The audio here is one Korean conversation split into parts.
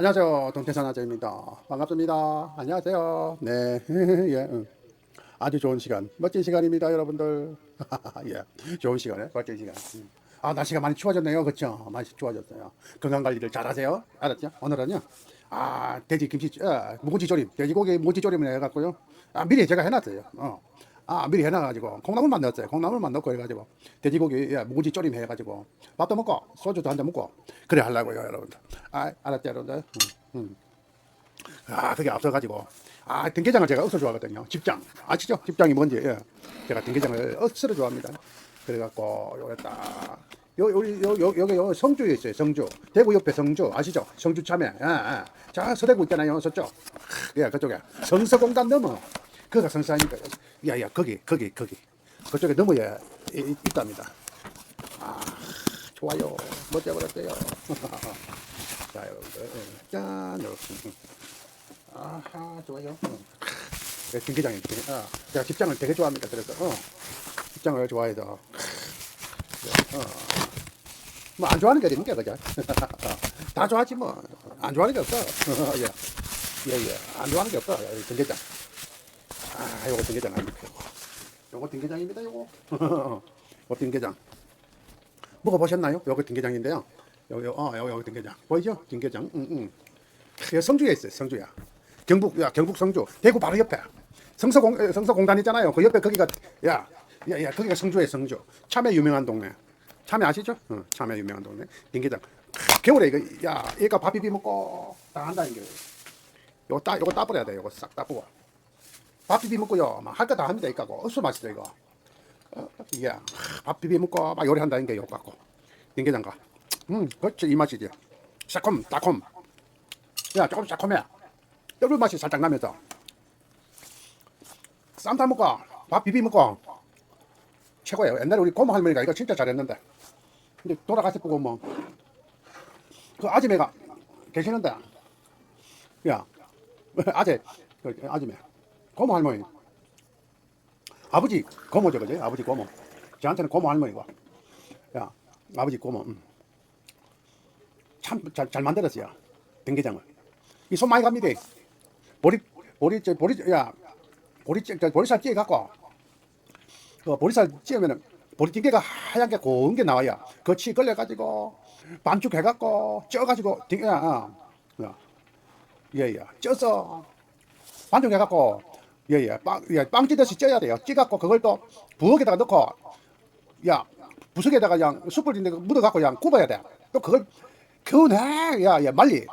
안녕하세요. 동태산 아재입니다. 반갑습니다. 안녕하세요. 네. 예. 응. 아주 좋은 시간, 멋진 시간입니다, 여러분들. 예. 좋은 시간에, 멋진 시간. 음. 아, 날씨가 많이 추워졌네요. 그쵸? 많이 추워졌어요. 건강 관리를 잘 하세요. 알았죠? 오늘은요. 아, 돼지 김치, 아, 묵은지 조림, 돼지고기 묵은지 조림을 해 갖고요. 아, 미리 제가 해 놨어요. 어. 아, 미리 해놔가지고, 콩나물만 넣었어요. 콩나물만 넣고 해가지고, 돼지고기, 예, 묵은지 조림 해가지고, 밥도 먹고, 소주도 한 잔 먹고, 그래 하려고요, 여러분들. 아, 알았죠, 여러분들? 음, 음. 아, 그게 앞서가지고, 아, 등게장을 제가 억수로 좋아하거든요. 집장. 아시죠? 집장이 뭔지, 예. 제가 등게장을 억수로 좋아합니다. 그래갖고, 요게 딱, 요, 요, 요, 요, 여기 요 성주에 있어요, 성주. 대구 옆에 성주. 아시죠? 성주 참외. 예, 예. 자, 서대구 있잖아요, 저쪽. 예, 그쪽에. 성서공단 넘어. 그가 성사하니까. 야, 야, 거기, 거기, 거기. 그쪽에 넘어야 있답니다. 아, 좋아요. 멋져버렸어요. 자, 여러분들. 예. 짠, 이렇게. 아하, 좋아요. 어. 네, 김계장이 아, 제가 집장을 되게 좋아합니다. 그래서 어, 집장을 좋아해서 어, 뭐안 좋아하는 게 어딥니까 그죠? 다 좋아하지 뭐 안 좋아하는 게 없어. 예, 예, 예. 안 좋아하는 게 없어. 이 김계장. 아, 요거 김계장 아닙니까? 요거, 김계장입니다. 요거. 요거 김계장. 먹어보셨나요? 요거 김계장인데요. 요, 요, 어, 요, 요 김계장. 보이죠? 김계장. 응, 응. 여기 성주에 있어요. 성주야. 경북 야 경북 성주 대구 바로 옆에 성서공 에, 성서공단 있잖아요. 그 옆에 거기가 야, 야, 야 거기가 성주에 성주. 참외 유명한 동네. 참외 아시죠? 어, 참외 유명한 동네. din게장. 겨울에 이거 야 얘가 밥 비비 먹고 다 한다는 게. 요거 따 요거 따버려야 돼. 요거 싹 따보고. 밥 비비 먹고요. 막 할 거 다 합니다. 이거고. 어수 맛있어 이거. 어, 이게 밥 비비 먹고 막 요리한다는 게 갖고. din게장가. 음, 그렇지 이 맛이지. 새콤, 따콤. 야 조금 새콤해 뼈를 맛이 살짝 나면서 쌈 다 먹고 밥 비비 먹고 최고예요 옛날에 우리 고모 할머니가 이거 진짜 잘했는데 근데 돌아가서 보고 뭐 그 아줌매가 계시는데 야 아재 그 아줌매 고모 할머니 아버지 고모죠 그지 아버지 고모 저한테는 고모 할머니고 야 아버지 고모 음. 참잘 잘 만들었어요 된게장을 이 손 많이 갑니다. 보리 보리 저 보리 야 보리 저 보리살 찌어 갖고 그 보리살 찌으면은 보리 din게가 하얀 게 고운 게 나와요. 거치 걸려 가지고 반죽 해 갖고 쪄 가지고 딩 야, 어. 야. 예, 예. 쪄서 반죽 해 갖고 예, 예. 빵, 예, 빵 찌듯이 쪄야 돼요. 찌 갖고 그걸 또 부엌에다가 넣고 야, 부석에다가 그냥 숯불 인데 묻어 갖고 그냥 굽어야 돼. 또 그걸 그네 야, 야, 말리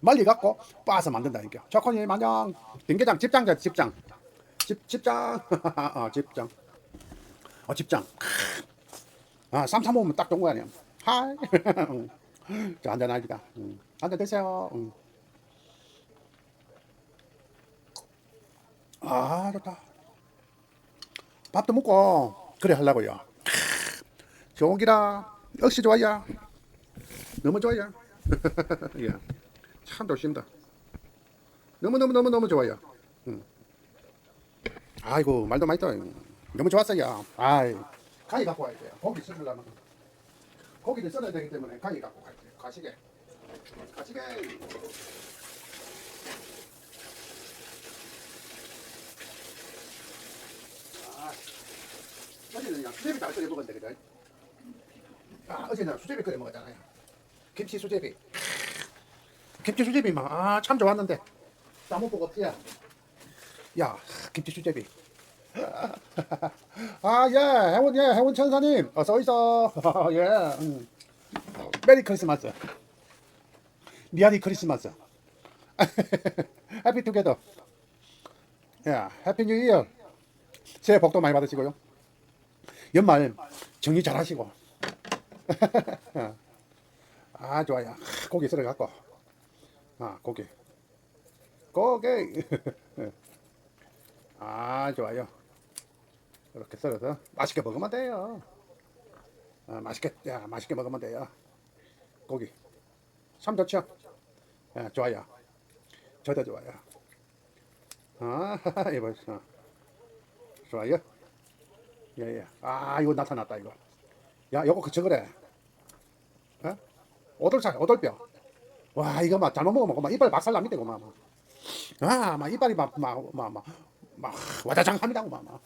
말리 갖고 빻아서 만든다니까. 조건이 마냥 등게장 집장자 집장. 집 집장. 어, 집장. 어, 집장. 아, 먹으면 딱 좋은 거 아니야. 하이. 자, 한잔 하기다. 음. 한잔 드세요. 음. 아, 좋다. 밥도 먹고 그래 하려고요. 좋은 기라. 역시 좋아요. 너무 좋아요. 예. 참 좋습니다. 너무 너무 너무 너무 좋아요. 음. 아이고 말도 많이 떠. 너무 좋았어요. 아이 가위 갖고 와야 돼요. 고기 썰으려면 고기를 썰어야 되기 때문에 가위 갖고 갈게요. 가시게. 가시게. 아, 어제는 그냥 수제비 다 끓여 먹었는데 그죠? 아 어제는 수제비 끓여 먹었잖아요. 김치 수제비. 김치 수제비 막참 좋았는데. 나못 보고 어떻게 야 김치 수제비. 아예 해원 예 해원 천사님. 어서 있어 예 음. 메리 크리스마스. 미아리 크리스마스. 해피 투게더 야 해피 뉴 이어 새해 복도 많이 받으시고요 연말 정리 잘 하시고 아 좋아요 고기 썰어 갖고 아, 고기. 고기. 아, 좋아요. 이렇게 썰어서 맛있게 먹으면 돼요. 아, 맛있게, 야, 맛있게 먹으면 돼요. 고기. 참 좋죠? 야, 좋아요. 저도 좋아요. 아, 이거, 어. 좋아요. 예, 예. 아, 이거 나타났다, 이거. 야, 요거 그저 그래. 어? 오돌살, 오돌뼈. 와 이거 막 잘못 먹으면 막 이빨 박살 납니다 그만 아막 이빨이 막 막 막 막 막 와자장 합니다 그만 막.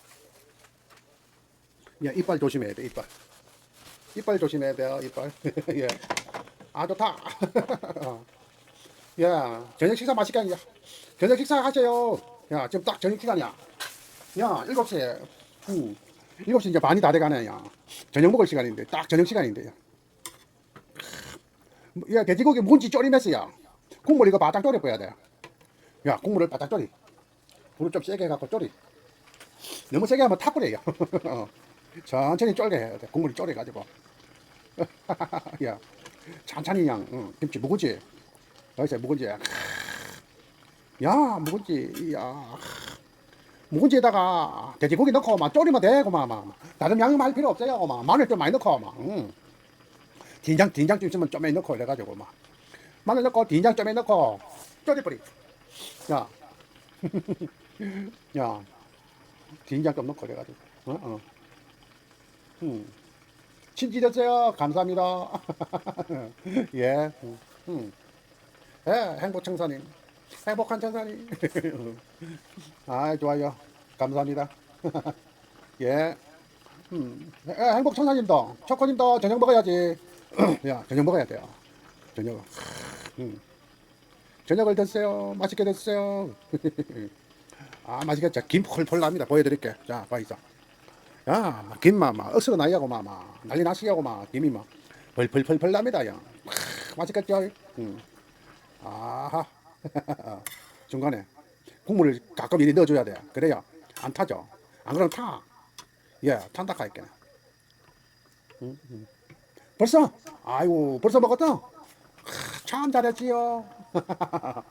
야 이빨 조심해야 돼 이빨 이빨 조심해야 돼요 이빨 예 아 좋다 야 저녁 식사 맛있게 하냐 저녁 식사 하세요 야 지금 딱 저녁 시간이야 야 일곱 시에 음, 일곱 시 이제 반이 다 돼가네 야. 저녁 먹을 시간인데 딱 저녁 시간인데 야. 돼지고기 묵은지 졸이면서 야. 국물 이거 바짝 졸여 봐야 돼 야 국물을 바짝 졸이 불을 좀 세게 해갖고 졸이 너무 세게 하면 타버려요 어. 천천히 쫄게 해야 돼. 국물이 졸여가지고. 야 천천히 그냥 응. 김치 묵은지. 여기서 묵은지. 야 묵은지 야 묵은지에다가 돼지고기 넣고 막 졸이면 되고 막, 막, 막. 다른 양념 할 필요 없어요 막 마늘 좀 많이 넣고 막 응. 된장 된장 좀 있으면 좀 많이 넣고 이래가지고 막 마늘 넣고 된장 좀 많이 넣고 졸여버리 야 야, 된장 좀 넣고 그래가지고, 어, 어. 음. 친지 됐어요. 감사합니다. 예, 음, 음. 예, 행복 청산님. 행복한 청산님. 아, 좋아요. 감사합니다. 예. 음. 예, 행복 청산님도, 초코님도 저녁 먹어야지. 야, 저녁 먹어야 돼요. 저녁. 음. 저녁을 드세요. 맛있게 드세요. 아 맛있겠죠 김 펄펄 납니다 보여드릴게 자 봐 있어 야 김만 막 억수로 나이하고 막, 막 난리 나시하고 막 김이 막 펄펄펄펄 납니다 야 크, 맛있겠죠 음. 아하 중간에 국물을 가끔 이리 넣어줘야 돼. 그래야 안 타죠. 안 그러면 타 예 탄다 할게 음, 음. 벌써? 아이고 벌써 먹었어 크, 참 잘했지요.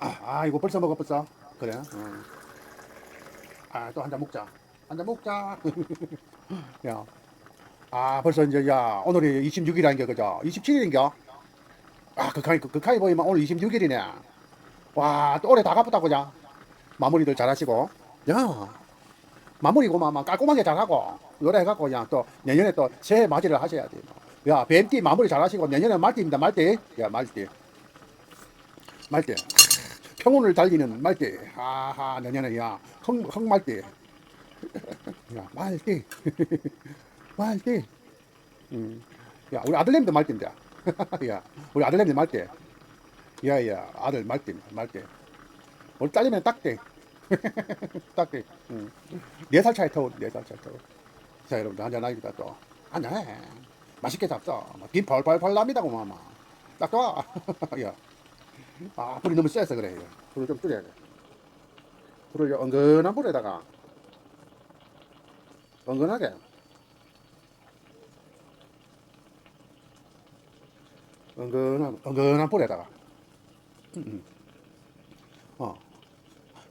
아, 아 이거 벌써 먹어 벌써. 그래 어. 아또 한 잔 먹자. 한 잔 먹자. 야 아 벌써 이제 야 오늘이 26일인가 그죠? 27일인가 아 극하이 극하이 보이면 오늘 26일이네 와 또 올해 다 가쁘다 그냥 마무리들 잘 하시고 야 마무리고 막 깔끔하게 잘 하고 요래 해갖고 그냥 또 내년에 또 새해 맞이를 하셔야지 야 뱀띠 마무리 잘 하시고 내년에 말띠입니다 말띠 야 말띠 말띠 평온을 달리는 말띠. 아하, 내년에 야, 흑, 흑말띠. 야, 말띠. 말띠. 음. 야, 우리 아들내미도 말띠인데. 야, 우리 아들내미도 말띠. 야, 야, 아들 말띠, 말띠. 우리 딸내미는 딱띠. 딱띠. 음. 네살 차이 터우, 네살 차이 터우. 자, 여러분들, 한잔 하기다 또. 한잔해. 맛있게 잡숴. 김 펄펄펄 납니다, 고 마마. 딱 좋아. 야. 아, 불이 너무 세서 그래. 요 불을 좀 줄여야 돼. 불을 은근한 불에다가 은근하게 은근한 은근한 불에다가 음, 음. 어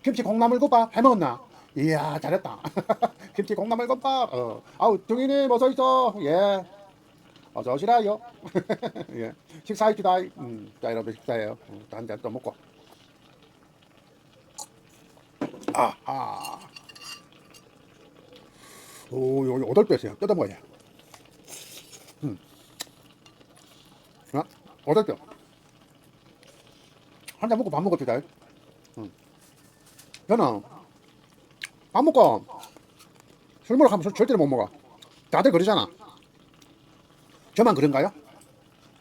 김치 콩나물국밥 해 먹었나? 이야 잘했다. 김치 콩나물국밥. 어. 아우 중이님 어서 있어. 예. 어서 오시라요. 예. 식사합시다. 음, 자, 여러분 식사해요. 음, 한잔 또 먹고. 아하. 오, 여기 오돌 뼈세요. 뜯어 먹어야 돼. 음. 아, 오돌 뼈. 한잔 먹고 밥 먹읍시다. 음. 저는 밥 먹고 술 먹으러 가면 술 절대로 못 먹어. 다들 그러잖아. 저만 그런가요?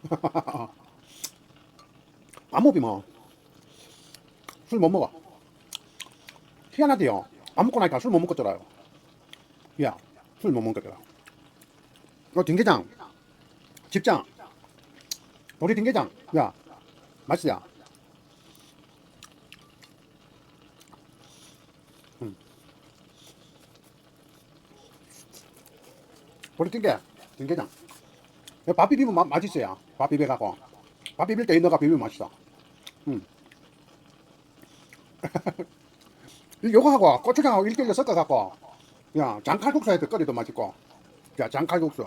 안 먹으면 술 못 먹어. 희한하대요. 안 먹고 나니까 술 못 먹겠더라요. 야, 술 못 먹겠더라. 어, din계장. 집장. 우리 din계장. 야, 맛있야. 음. 우리 din계, din계장. 밥 비비면 마, 맛있어요. 밥 비벼갖고. 밥 비빌 때 너가 비비면 맛있어. 음. 요거하고 고추장하고 일결로 섞어갖고 야 장칼국수 해도 끓여도 맛있고 야 장칼국수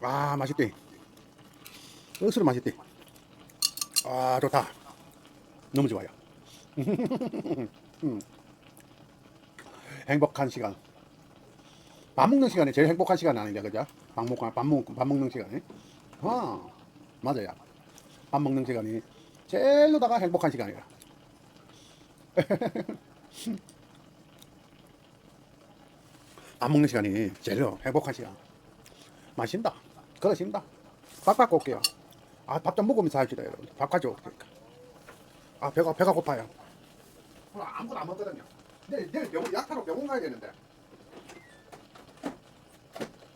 아 맛있대 억수로 맛있대 아 좋다 너무 좋아요 음. 행복한 시간 밥 먹는 시간이 제일 행복한 시간 아니냐 그죠? 밥 먹고 밥, 먹, 밥 먹는 시간이 어 맞아요. 밥 먹는 시간이 제일로다가 행복한 시간이야. 밥 먹는 시간이 제일로 행복한 시간. 맛있다. 밥 갖고 올게요. 아, 밥 좀 먹으면서 합시다, 여러분. 밥 가져올게니까. 아, 배가, 배가 고파요. 오늘 아무것도 안 먹거든요. 내일, 내일 병원, 약 타러 병원 가야 되는데.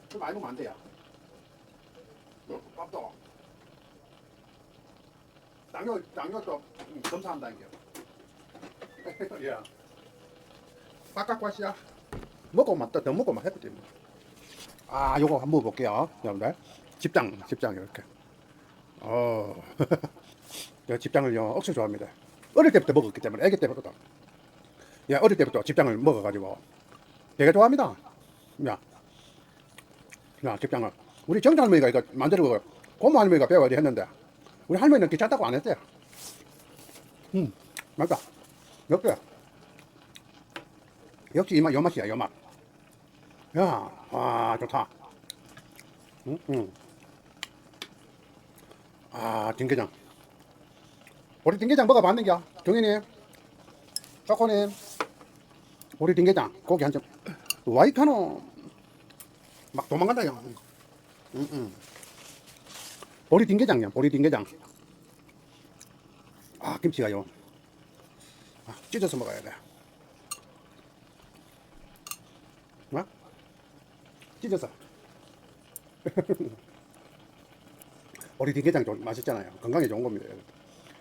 좀 많이 먹으면 안 돼요. 어, 밥도. 당뇨, 당뇨도 음, 검사한다는 게. 예. 왔시야. 먹고만, 또, 더 먹고만 했거든요. 아, 요거 한번 먹어볼게요. 여러분들. 집장, 집장, 이렇게. 어, 제가 집장을요, 억수 좋아합니다. 어릴 때부터 먹었기 때문에, 애기 때부터. 야, 어릴 때부터 집장을 먹어가지고 되게 좋아합니다. 야, 야, 집장을. 우리 정장 할머니가 이거 만들고 고모 할머니가 배워야 했는데, 우리 할머니는 귀찮다고 안 했대요. 음, 맞다. 역시, 역시 이맛, 요 맛이야, 요 맛. 야, 와, 좋다. 음, 음. 아, din게장. 우리 din게장 먹어봤는겨? 종이님, 초코님, 우리 din게장 고기 한 점. 와이카노 막 도망간다, 요. 음, 음. 보리 din게장이야, 보리 din게장. 아, 김치가요. 아, 찢어서 먹어야 돼. 어? 찢어서. 우리 din게장 좀 맛있잖아요. 건강에 좋은 겁니다. 여러분.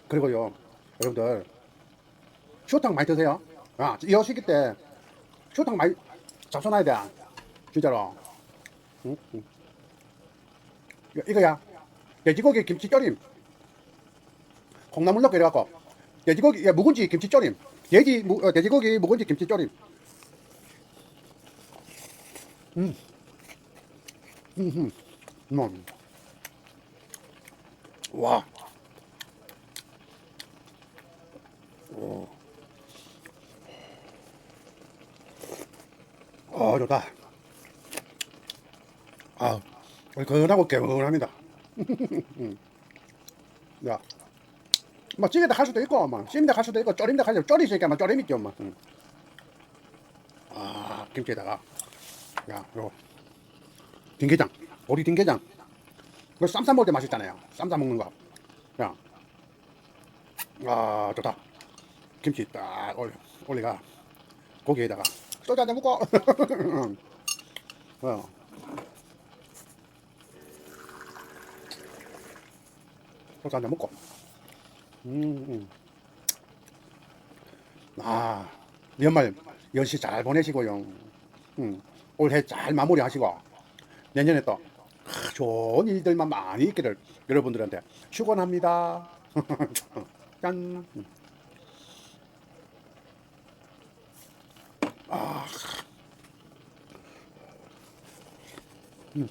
그리고요, 여러분들 쇼탕 많이 드세요. 아, 이 시기 때 쇼탕 많이 잡숴놔야 돼. 진짜로. 응? 응. 이거- 이거야. 돼지고기 김치조림. 콩나물 넣고 이래갖고 돼지고기 야, 묵은지 김치조림. 돼지 무, 어, 돼지고기 묵은지 김치조림. 음. 음, 음. 음. 와. 오. 어, 좋다. 아, 건하고 개건합니다. 음. 야, 뭐 찌개다 할 수도 있고, 뭐 찜다 할 수도 있고, 쫄임다 할 수도 쫄이 있으니까 뭐 쫄임 있죠, 뭐. 음. 아, 김치에다가, 야, 요 din게장, 보리 din게장. 그 쌈싸 먹을 때 맛있잖아요. 쌈싸 먹는 거. 야, 아, 좋다. 김치 딱 올려, 올리가 고기에다가 소주 한잔 먹고. 어. 소주 한잔 먹고. 음, 음. 아, 연말 연시 잘 보내시고요. 음, 올해 잘 마무리하시고 내년에 또 아, 좋은 일들만 많이 있기를 여러분들한테 축원합니다. 짠. 아. 음.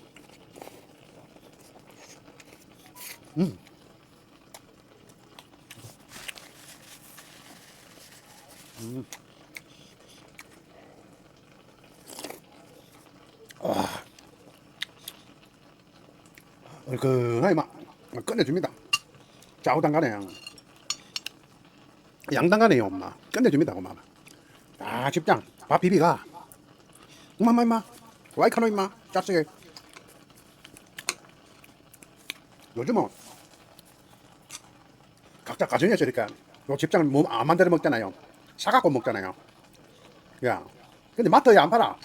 음. 음. 얼큰하게 막 끝내줍니다. 좌우당간에 양당간에요, 엄마. 끝내줍니다, 엄마. 아, 집장, 밥 비비가. 엄마, 임마, 와이카노, 임마, 짜쓰게. 요즘은 각자 가정에서 이렇게 요 집장을 뭐안 만들어 먹잖아요. 사갖고 먹잖아요. 야, 근데 마트에 안 팔아.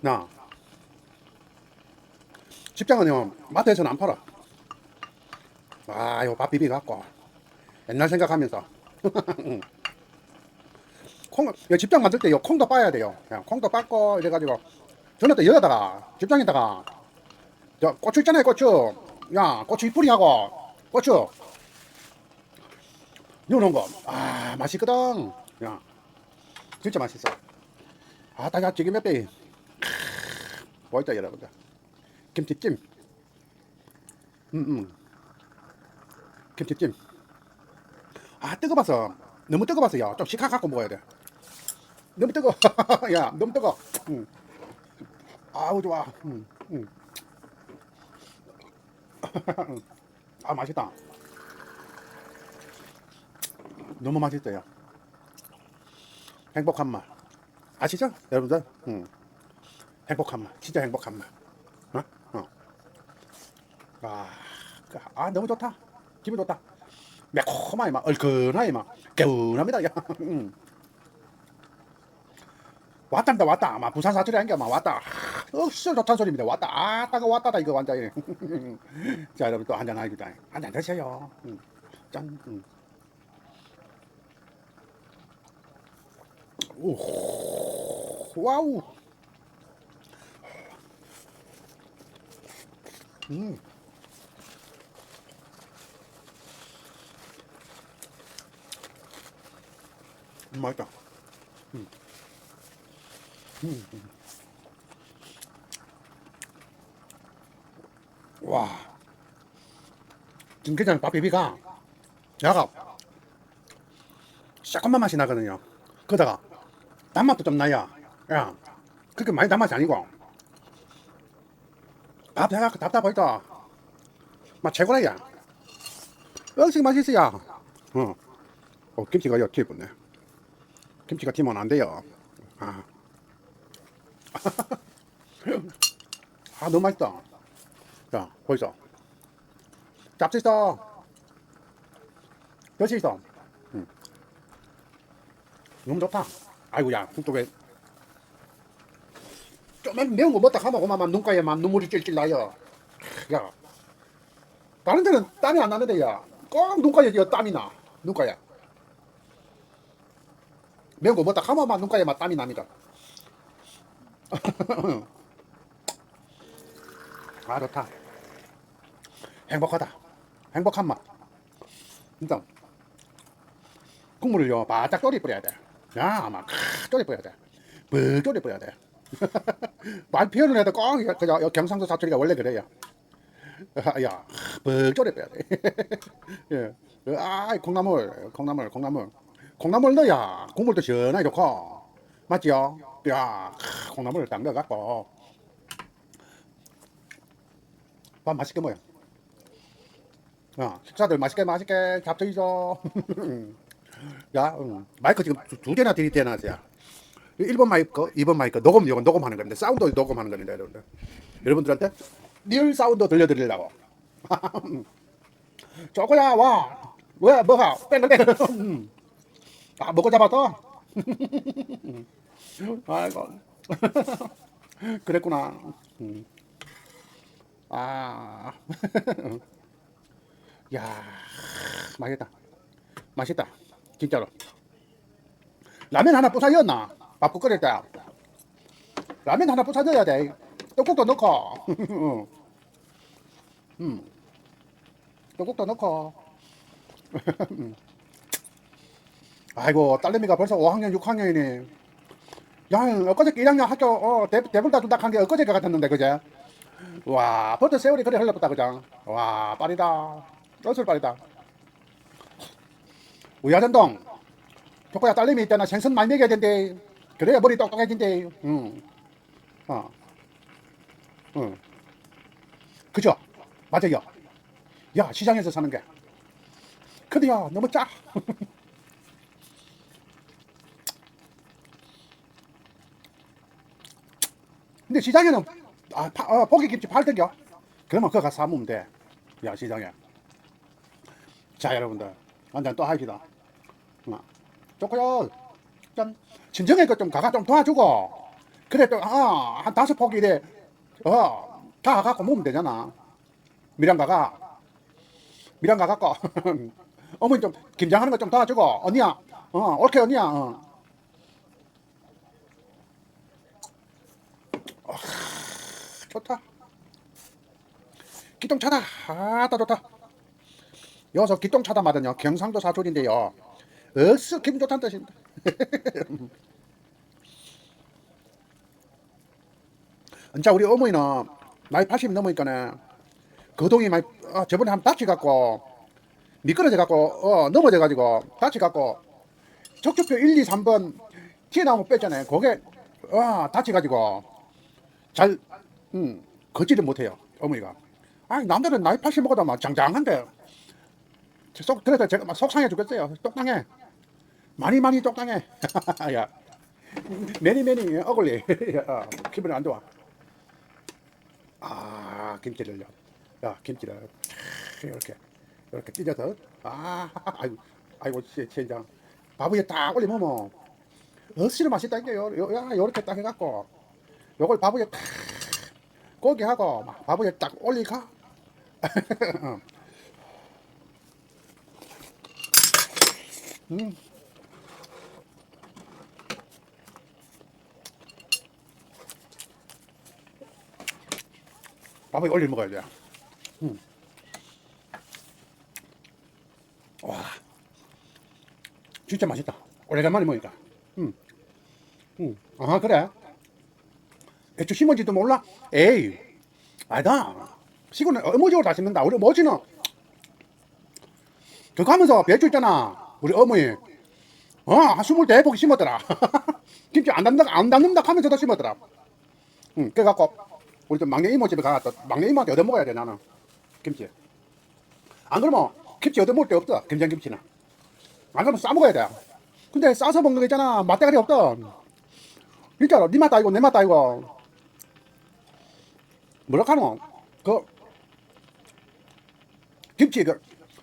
나. 집장은요 마트에서는 안 팔아. 아, 이거 밥 비비 갖고 옛날 생각하면서 콩, 집장 만들 때요 콩도 빠야 돼요. 콩도 빻고 이래가지고 저는 또 여기다가 집장에다가 저 고추 있잖아요, 고추. 야, 고추 이뿌리 하고 고추 넣어놓은 거. 아, 맛있거든. 야, 진짜 맛있어. 아, 다야 튀김 몇 배. 보이죠, 여러분들. 김치찜. 음, 음. 김치찜. 아, 뜨거워서. 너무 뜨거워서요. 좀 식하 갖고 먹어야 돼. 너무 뜨거. 야, 너무 뜨거. 음. 아우 좋아. 음, 음. 아 맛있다. 너무 맛있어요. 행복한 맛. 아시죠? 여러분들? 응. 행복한 맛. 진짜 행복한 맛. 어? 어. 아, 그, 아 너무 좋다. 기분 좋다. 매콤하게 막 얼큰하게 막 개운합니다. 야. 음. 왔답니다 왔다 막 부산 사투리 한게 막 왔다 억수 좋다는 소리입니다 왔다 아따가 왔다다 이거 완전히 자 여러분 또 한잔 하기다 한잔 드세요 음. 짠 음. 오 와우 음 맛있다. 와. 김게장 밥 비비가 야가 새콤한 맛이 나거든요. 그러다가 단맛도 좀 나야. 야 그렇게 많이 단맛이 아니고. 밥 해갖고 답답하니까 맛 최고라 야. 역시 맛있어야. 어. 어 김치가 여기 있네 김치가 튀면 안 돼요. 아. 아 너무 맛있다. 자 보이소 잡수 있어. 여시 있어. 응. 너무 좋다. 아이고야 국도에. 좀 매운 거 먹다 가면 그만 눈가에만 눈물이 찔찔 나요. 야. 다른 데는 땀이 안 나는데 야 꼭 눈가에 이 땀이 나. 눈가에 매운 거 먹다 가면 막 눈가에 막 땀이 납니다. 아 좋다. 행복하다. 행복한 맛. 진짜. 국물을요 바짝 졸이 뿌려야 돼 야 막 졸이 뿌려야 돼ปึ๊ 졸이 뿌려야 돼 말 표현을 해도 꼭요 경상도 사투리가 원래 그래요. 야ปึ๊ 졸이 뿌려야 돼. 예. 아 콩나물 콩나물 콩나물 콩나물 넣어야 국물도 시원하게 좋고 맞지요? 야 콩나물을 담가 갖고 밥 맛있게 먹어요. 야, 식사들 맛있게 맛있게 잡수이죠. 야, 응. 마이크 지금 두, 두 개나 들이대놨어요. 1번 마이크, 2번 마이크 녹음 이건 녹음하는 겁니다. 사운드 녹음하는 겁니다, 여러분들. 여러분들한테 리얼 사운드 들려드리려고. 저거야 와. 왜 뭐가 뺑뺑뺑. 음. 아 먹고 잡았어. 아이고. 그랬구나. 음. 아. 야, 맛있다. 맛있다. 진짜로. 라면 하나 부사였나? 밥국 끓일 때. 라면 하나 부사 넣어야 돼. 떡국도 넣고. 음. 떡국도 넣고. 아이고, 딸내미가 벌써 5학년, 6학년이니. 야, 엊그저께 1학년 학교, 어, 대, 대본 다준다 한게 엊그저께 같았는데, 그제? 와, 벌써 세월이 그래 흘렀다, 그죠? 와, 빠르다. 어슬 빠르다. 우리 아전동, 조코야 딸내미 있잖아. 생선 많이 먹여야 된대. 그래야 머리 똑똑해진대. 응. 어. 응. 그죠? 맞아요. 야, 시장에서 사는 게. 근데 야, 너무 짜. 근데 시장에는 아, 파, 어, 고기김치 팔던겨. 그러면 그거 가서 사먹으면 돼. 야, 시장에. 자, 여러분들. 한잔 또 하시다. 어. 좋고요. 짠. 친정에 그좀 가가 좀 도와주고. 그래, 또, 어, 한 다섯 포기 이래. 어, 다 갖고 먹으면 되잖아. 미랑 가가. 미랑 가 갖고. 어머니 좀, 김장하는 거 좀 도와주고. 언니야. 어, 옳게 언니야. 어. 좋다. 기똥차다. 아따 좋다. 여기서 기똥차다 말은요 경상도 사투리인데요. 어스 기분 좋다는 뜻입니다. 자 우리 어머니는 나이 80 넘으니까는 거동이 많이 어, 저번에 한 다치 갖고 미끄러져 갖고 어, 넘어져 가지고 다치 갖고 척추표 1, 2, 3번 튀어나온 거 뺐잖아요. 그게 어, 다치 가지고 잘 음, 걷지를 못해요 어머니가. 아니 남들은 나이 80 먹어도 막 장장한데 속 그래서 제가 막 속상해 죽겠어요. 똑당해. 많이 많이 똑당해. 야, 매니 매니 어글리. 야, 기분이 안 좋아. 아, 김치를요. 야, 김치를 이렇게 이렇게 찢어서 아, 아이고, 아이고, 제- 젠장. 밥 위에 딱 올리면 뭐 어시로 맛있다 이게 요. 요- 야, 요렇게 딱 해갖고 요걸 밥 위에 딱 고기하고 위에 딱 올리가. 어. 음. 밥에 올려 먹어야 돼. 음. 와, 진짜 맛있다. 오래간만에 먹으니까. 음, 음, 아 그래? 배추 심은지도 몰라? 에이, 아니다. 시골은 어머지로 다 심는다. 우리 뭐지는 그거 하면서 배추 있잖아. 우리 어머니. 어, 한 스물 대복 심었더라. 김치 안 담는다, 안 담는다 하면서도 심었더라. 응, 그래갖고, 우리 또 막내 이모 집에 가서 막내 이모한테 얻어 먹어야 돼, 나는. 김치. 안 그러면 김치 얻어 먹을 데 없어, 김장김치는. 안 그러면 싸 먹어야 돼. 근데 싸서 먹는 거 있잖아. 맛대가리 없다. 진짜로, 니 맛도 아니고, 내 맛도 아니고. 뭐라 카노? 그, 김치, 그,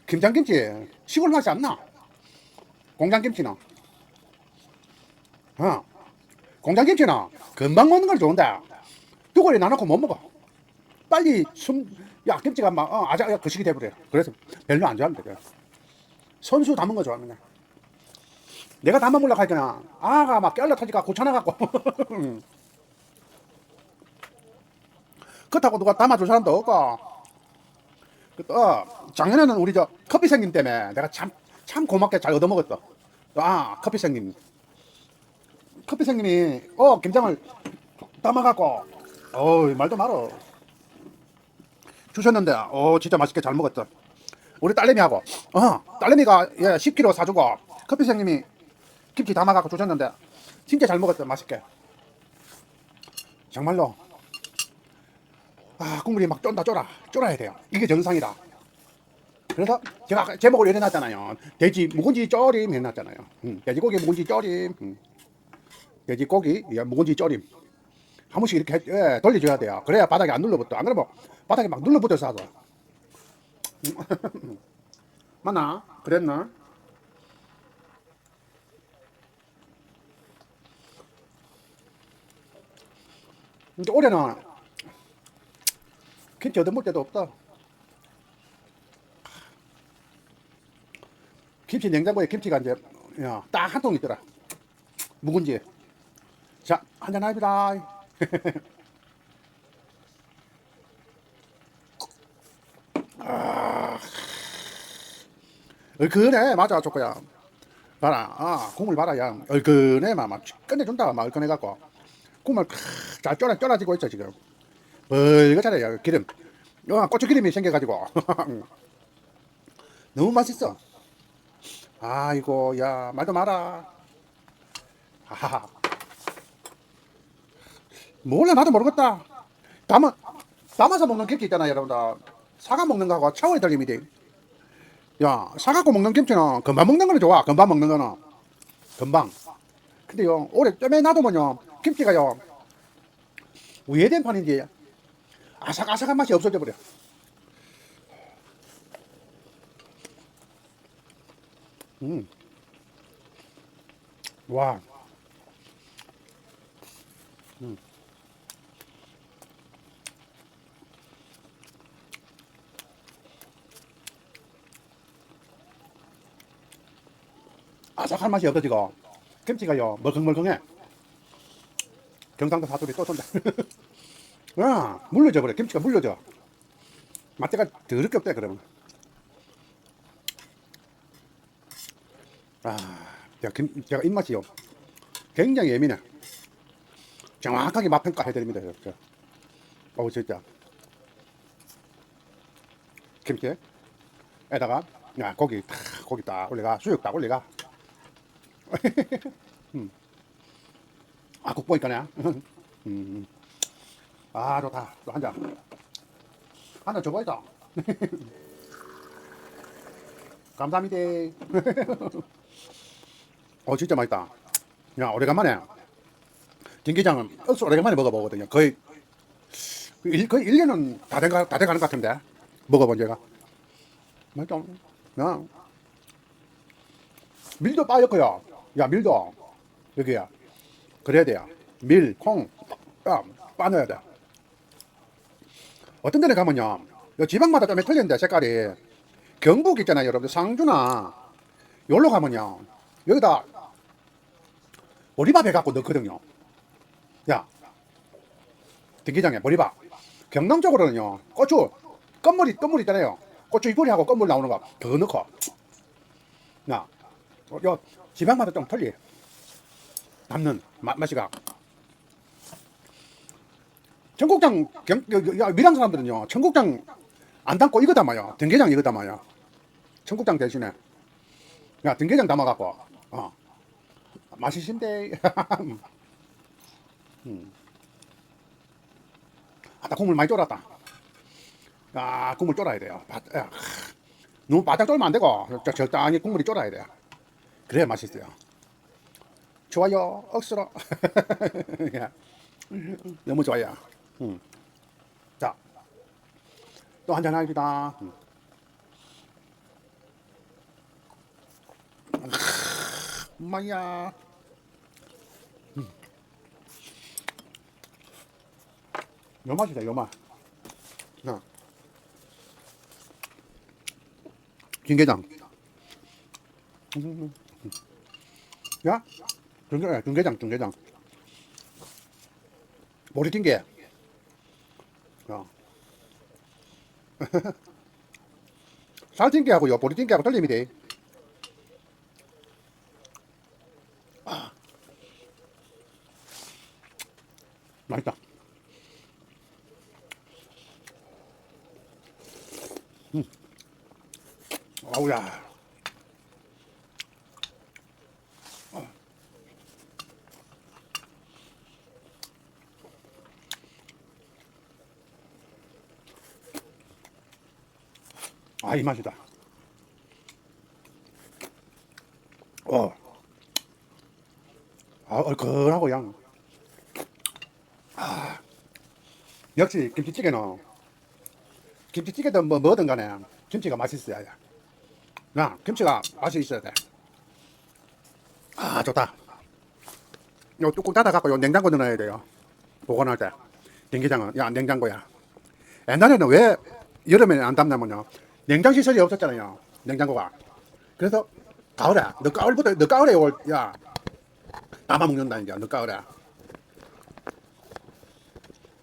김장 김치, 시골 맛이 안 나. 공장 김치는. 어. 공장 김치는 금방 먹는 걸 좋은데, 두 거리 나눠고 못 먹어. 빨리 숨, 야, 김치가 막, 어, 아자, 그 시기 돼버려. 그래서 별로 안 좋아합니다. 그래. 선수 담은 거 좋아합니다. 내가 담아 먹으려고 하니까, 아가 막 깨알러 터지가 고쳐나갖고. 그렇다고 누가 담아줄 사람도 없고. 그 또, 어, 작년에는 우리 저 커피 생님 때문에 내가 참, 참 고맙게 잘 얻어먹었어. 아, 커피 생님. 커피 생님이, 어, 김장을 담아갖고, 어우, 말도 말어. 주셨는데, 어, 진짜 맛있게 잘 먹었어. 우리 딸내미하고, 어, 딸내미가 예, 10kg 사주고, 커피 생님이 김치 담아갖고 주셨는데, 진짜 잘 먹었어, 맛있게. 정말로. 아, 국물이 막 쫀다 쫄아. 쫄아야 돼요. 이게 정상이다. 그래서 제가 제목을 이래 놨잖아요. 돼지 묵은지 쪄림 해놨잖아요. 음, 돼지고기 묵은지 쪄림. 음. 돼지고기 예, 묵은지 쪄림. 한 번씩 이렇게 해- 예, 돌려줘야 돼요. 그래야 바닥에 안 눌러붙어. 안 그러면 바닥에 막 눌러붙어서 하죠. 음. 맞나? 그랬나? 근데 올해는 김치 얻어먹을 데도 없다. 김치 냉장고에 김치가 이제 딱 한 통 있더라. 묵은지. 자, 한잔 합니다. 아, 얼큰해 맞아 조커야. 봐라, 아 국물 봐라 야 얼큰해 막, 막 끝내준다 막 얼큰해 갖고 국물 크, 잘 쫄아 쫄아지고 있어 지금. 벌겋잖아 요 기름. 어, 고추 기름이 생겨가지고 너무 맛있어. 아이고 야 말도 마라. 하하. 몰라 나도 모르겠다. 담아 담아서 먹는 김치 있잖아 여러분들. 사과 먹는 거하고 차원이 틀립니다. 야 사갖고 먹는 김치는 금방 먹는 거는 좋아. 금방 먹는 거는 금방. 근데요 오래 뜸에 놔두면요 김치가요 우회된 판인지 아삭아삭한 맛이 없어져 버려. 음. 와. 음. 아삭한 맛이 없어지고 김치가요 멀컹멀컹해. 경상도 사투리 또 쏜다. 야, 물려져 버려. 김치가 물려져. 맛대가 더럽게 없다 그러면. 아, 제가, 김, 제가 입맛이요. 굉장히 예민해. 정확하게 맛 평가 해드립니다. 저. 어, 진짜. 김치에다가 야, 고기 탁, 고기 딱 올려가 수육 딱 올려가. 음. 아, 국 보니까네. 음. 아, 좋다. 또 한 잔. 한잔 줘봐야다. 감사합니다. 어 진짜 맛있다. 야 오래간만에 김기장은 억수 오래간만에 먹어보거든요. 거의 일, 거의 1년은 다 돼가 다 돼가는 것 같은데 먹어본 제가 맛있다. 야 밀도 빠졌고요. 야 밀도 여기야 그래야 돼요. 밀, 콩, 야, 빠넣어야 돼. 어떤 데는 가면요. 요 지방마다 좀 틀리는데 색깔이 경북 있잖아요, 여러분들 상주나 여기로 가면요. 여기다 보리밥 해갖고 넣거든요. 야, 등기장에 보리밥. 경남 쪽으로는요, 고추, 껌물이, 껌물 있잖아요. 고추 이뿌리하고 껌물 나오는 거 더 넣고. 야, 어, 요 지방마다 좀 틀리. 남는 맛, 맛이가. 청국장, 경, 미랑 사람들은요, 청국장 안 담고 이거 담아요. 등게장 이거 담아요. 청국장 대신에. 야, 등게장 담아갖고, 어. 맛있신데. 음. 아따, 국물 많이 쫄았다. 아, 국물 쫄아야 돼요. 바, 야, 너무 바짝 쫄면 안 되고, 저- 적당히 국물이 쫄아야 돼요. 그래야 맛있어요. 좋아요, 억수로. 야, 너무 좋아요. 음. 자, 또 한잔 합니다. 음. 엄마야. 음. 요 맛이다, 요 맛. 야. 김게장. 음. 야, 등게, 등게장, 등게장. 모리din게. 야. 살din게하고요, 보리din게하고 틀립니다. 아. 맛있다. 음. 아우야. 아, 이 맛이다. 어. 아, 얼큰하고 양. 아. 역시 김치찌개는 김치찌개든 뭐 뭐든 간에 김치가 맛있어야 돼. 나 김치가 맛이 있어야 돼. 아, 좋다. 요 뚜껑 닫아갖고 요 냉장고 넣어놔야 돼요. 보관할 때. 된게장은 야 냉장고야. 옛날에는 왜 여름에는 안 담냐면요. 냉장 시설이 없었잖아요. 냉장고가. 그래서 가을에 너 가을부터 너 가을에 올 야. 담아 먹는다니까. 너 가을에.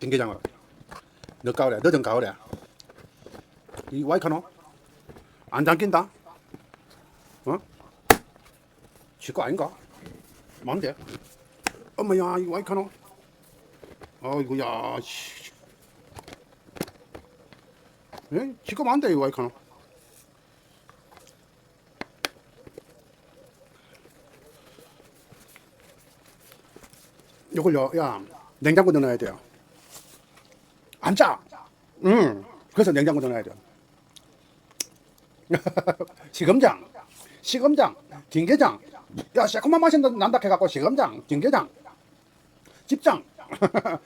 된게장을. 너 가을에 늦은 가을에. 이 와이카노 안 잠긴다. 어? 지거 아닌가? 뭔데? 엄마야 이 와이카노. 아이고야 씨. 예? 지금 안 돼, 이 와이카노. 요걸요, 야, 냉장고 넣어놔야 돼요. 안 짜! 응, 그래서 냉장고 넣어놔야 돼요. 시금장, 시금장, 김게장. 야, 새콤한 맛이 난다 해갖고 시금장, 김게장, 집장.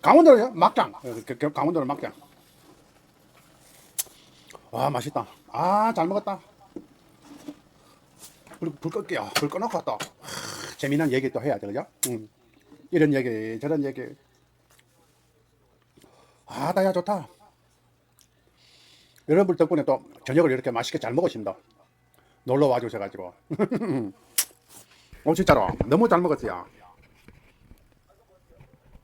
강원도로 막장. 어, 그- 그 강원도로 막장. 와 맛있다. 아 잘 먹었다. 불, 불 끌게요. 불 꺼놓고 또 하, 재미난 얘기 또 해야죠, 그죠? 음. 이런 얘기 저런 얘기. 아 나야 좋다. 여러분 덕분에 또 저녁을 이렇게 맛있게 잘 먹었습니다. 놀러 와주셔가지고. 오 진짜로 너무 잘 먹었어요.